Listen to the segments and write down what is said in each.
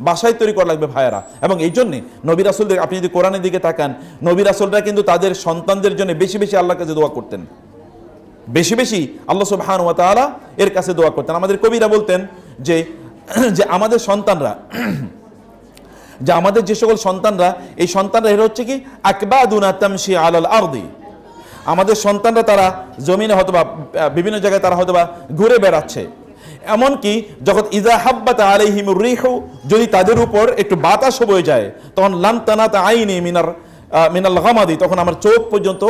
বাসায় তৈরি করা লাগবে ভাইয়ারা। এবং এই জন্যে নবী রাসুলদের, আপনি যদি কোরআনের দিকে তাকান, নবী রাসুলরা কিন্তু তাদের সন্তানদের জন্য বেশি বেশি আল্লাহর কাছে দোয়া করতেন। বেশি বেশি আল্লাহ সুবহান ওয়া তাআলা এর কাছে দোয়া করতেন। আমাদের কবিরা বলতেন যে যে আমাদের সন্তানরা, যে আমাদের যে সকল সন্তানরা, এই সন্তানরা এরা হচ্ছে কি? আকবাদুনা তামশি আলাল আরদি। আমাদের সন্তানরা তারা জমিনে হয়তোবা বিভিন্ন জায়গায় তারা হয়তোবা ঘুরে বেড়াচ্ছে। এমনকি যখন ইজা হাব্বাত আলাইহিম রিহু, যদি তাদের উপর একটু বাতাস বয়ে যায়, তখন লান্তানাত আইনি মিনার মিনাল গামাদি, তখন আমার চোখ পর্যন্ত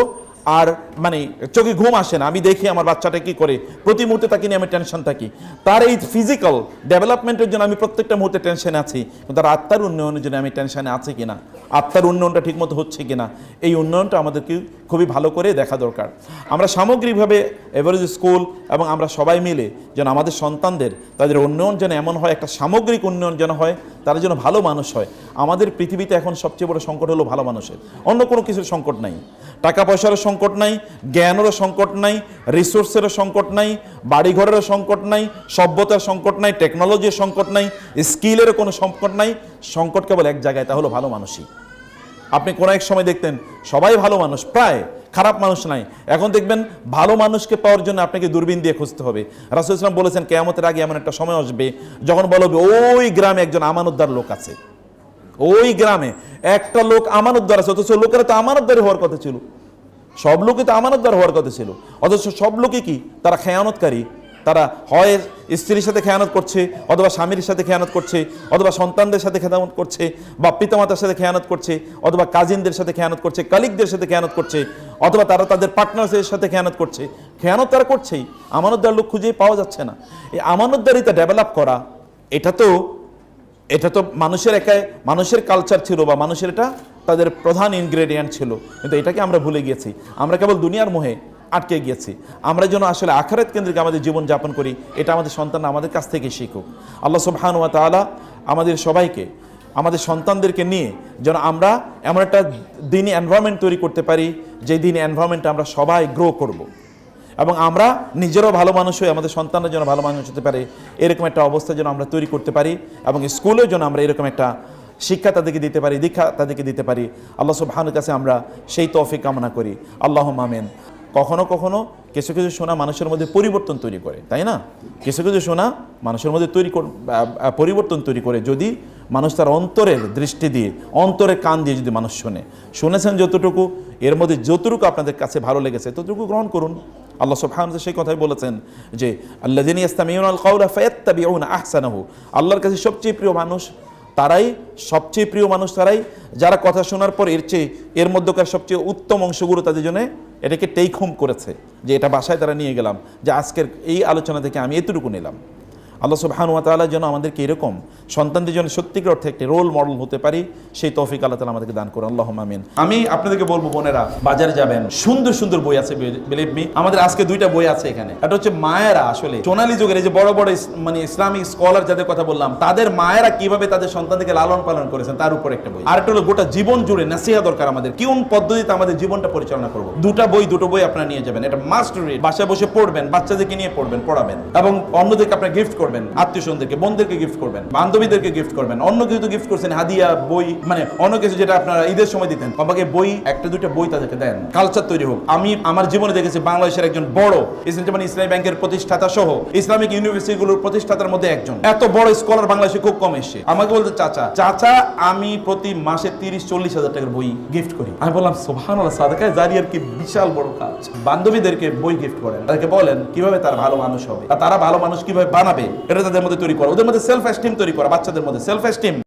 আর মানে চোখে ঘুম আসে না। আমি দেখি আমার বাচ্চাটা কি করে। প্রতি মুহূর্তে তাকে নিয়ে আমি টেনশন থাকি। তার এই ফিজিক্যাল ডেভেলপমেন্টের জন্য আমি প্রত্যেকটা মুহূর্তে টেনশনে আছি। তার আত্মার উন্নয়নের জন্য আমি টেনশনে আছি কিনা? আত্মার উন্নয়নটা ঠিকমতো হচ্ছে কিনা? এই উন্নয়নটা আমাদেরকে খুবই ভালো করে দেখা দরকার। আমরা সামগ্রিকভাবে এভারেজ স্কুল এবং আমরা সবাই মিলে যেন আমাদের সন্তানদের, তাদের উন্নয়ন যেন এমন হয়, একটা সামগ্রিক উন্নয়ন যেন হয়, তারা যেন ভালো মানুষ হয়। আমাদের পৃথিবীতে এখন সবচেয়ে বড় সংকট হলো ভালো মানুষের। অন্য কোনো কিছুর সংকট নাই। টাকা পয়সারও সংকট নাই, জ্ঞানেরও সংকট নাই রিসোর্সেরও সংকট নাই, বাড়িঘরেরও সংকট নাই, সভ্যতার সংকট নাই টেকনোলজির সংকট নাই স্কিলেরও কোনো সংকট নাই। সংকট কেবল এক জায়গায়, তা হলো ভালো মানুষই। আপনি কোনো এক সময় দেখতেন, সবাই ভালো মানুষ, প্রায় খারাপ মানুষ নাই। এখন দেখবেন, ভালো মানুষকে পাওয়ার জন্য আপনাকে দূরবীন দিয়ে খুঁজতে হবে। রাসুল ইসলাম বলেছেন, কেয়ামতের আগে এমন একটা সময় আসবে, যখন বলবে ওই গ্রামে একজন আমানতদার লোক আছে। ওই গ্রামে একটা লোক আমানতদার আছে, অথচ লোকেরা তো আমানতদারি হওয়ার কথা ছিল। সব লোকই তো আমানতদার হওয়ার কথা ছিল। অথচ সব লোকই কি? তারা খেয়ানতকারী। তারা হয় স্ত্রীর সাথে খেয়ানত করছে, অথবা স্বামীর সাথে খেয়ানত করছে, অথবা সন্তানদের সাথে খেয়ানত করছে, বা পিতামাতার সাথে খেয়ানত করছে, অথবা কাজিনদের সাথে খেয়ানত করছে কালিকদের সাথে খেয়ানত করছে, অথবা তারা তাদের পার্টনার্সের সাথে খেয়ানত করছে। খেয়ানত তারা করছেই। আমানতদার লোক খুঁজেই পাওয়া যাচ্ছে না। এই আমানতদারিতা ডেভেলপ করা, এটা তো এটা তো মানুষের একাই, মানুষের কালচার ছিল বা মানুষের এটা তাদের প্রধান ইনগ্রেডিয়েন্ট ছিল। কিন্তু এটাকে আমরা ভুলে গিয়েছি। আমরা কেবল দুনিয়ার মোহে আটকে গিয়েছি। আমরা যেন আসলে আখারাত কেন্দ্রিক আমাদের জীবন যাপন করি, এটা আমাদের সন্তান আমাদের কাছ থেকে শিখুক। আল্লাহ সুবহান ওয়া তাআলা আমাদের সবাইকে, আমাদের সন্তানদেরকে নিয়ে যেন আমরা এমন একটা দিনই এনভায়রনমেন্ট তৈরি করতে পারি যে দিনই এনভায়রনমেন্টে আমরা সবাই গ্রো করব। এবং আমরা নিজেরও ভালো মানুষ হয়ে, আমাদের সন্তানরা যেন ভালো মানুষ হতে পারে, এরকম একটা অবস্থা যেন আমরা তৈরি করতে পারি এবং স্কুলেও যেন আমরা এরকম একটা শিক্ষা তাদেরকে দিতে পারি, দীক্ষা তাদেরকে দিতে পারি। আল্লাহ সুবহানুর কাছে আমরা সেই তৌফিক কামনা করি। আল্লাহ মামেন কখনো কখনো কিছু কিছু শোনা মানুষের মধ্যে পরিবর্তন তৈরি করে, তাই না? কিছু কিছু শোনা মানুষের মধ্যে তৈরি পরিবর্তন তৈরি করে যদি মানুষ তার অন্তরের দৃষ্টি দিয়ে, অন্তরের কান দিয়ে যদি মানুষ শোনে। শুনেছেন যতটুকু, এর মধ্যে যতটুকু আপনাদের কাছে ভালো লেগেছে ততটুকু গ্রহণ করুন। আল্লাহ সুবহান সেই কথাই বলেছেন যে আল্লাহ যিনি ইস্তামিউন আল কাউলা ফায়াত্তাবিউনা আহসানাহু। আল্লাহর কাছে সবচেয়ে প্রিয় মানুষ তারাই, সবচেয়ে প্রিয় মানুষ তারাই, যারা কথা শোনার পর এর চেয়ে, এর মধ্যকার সবচেয়ে উত্তম অংশগুলো তাদের জন্য এটাকে টেক হোম করেছে। যে এটা বাসায় তারা নিয়ে গেলাম, যে আজকের এই আলোচনা থেকে আমি এতটুকু নিলাম। আল্লাহ সুবহান ওয়া তাআলা যেন আমাদেরকে এরকম সন্তানদের জন্য সত্যিকার অর্থে একটি রোল মডেল হতে পারি, সেই তৌফিক আল্লাহ তাআলা আমাদেরকে দান করুন। আল্লাহ আমিন। আমি আপনাদেরকে বলব, বোনেরা, বাজারে যাবেন, সুন্দর সুন্দর বই আছে বিলিভ মি আমাদের আজকে দুইটা বই আছে এখানে। এটা হচ্ছে মায়েরা আসলে সোনালী যুগের এই যে বড় বড় মানে ইসলামিক স্কলার যাদের কথা বললাম, তাদের মায়েরা কীভাবে তাদের সন্তানদেরকে লালন পালন করেছেন, তার উপর একটা বই। আর একটা হলো গোটা জীবন জুড়ে নাসিহা দরকার আমাদের, কোন পদ্ধতিতে আমাদের জীবনটা পরিচালনা করব। দুটা বই, দুটো বই আপনারা নিয়ে যাবেন, এটা মাস্ট রিড বাসায় বসে পড়বেন, বাচ্চাদেরকে নিয়ে পড়বেন, পড়াবেন, এবং অন্যদেরকে আপনার গিফট করবেন। আত্মীয় স্বজনদেরকে, বোনদেরকে গিফট করবেন, বান্ধবীদেরকে গিফট করবেন, অন্য কিছু তো গিফট করছেন, হাদিয়া, বই মানে অন্য কিছু যেটা আপনারা ঈদের সময় দিতেন। আমাকে বই, একটা, দুইটা বই তাদেরকে দেন। কালচার তৈরি হোক। আমি আমার জীবনে দেখেছি বাংলাদেশের একজন বড় ইসলাম ইসলামী ব্যাংকের প্রতিষ্ঠাতা সহ ইসলামিক ইউনিভার্সিটিগুলোর প্রতিষ্ঠাতার মধ্যে একজন। এত বড় স্কলার বাংলাদেশে খুব কম এসে। আমাকে বলতে, চাচা চাচা, আমি প্রতি মাসে তিরিশ, চল্লিশ হাজার টাকার বই গিফট করি। আমি বললাম সোহান সাদাকায় জারিয়ার কি বিশাল বড় কাজ। বান্ধবীদেরকে বই গিফট করেন। তাদেরকে বলেন, কীভাবে তারা ভালো মানুষ হবে? আর তারা ভালো মানুষ কীভাবে বানাবে? এটা তাদের মধ্যে তৈরি করা, ওদের মধ্যে সেলফ এস্টিম তৈরি করা, বাচ্চাদের মধ্যে সেলফ এস্টিম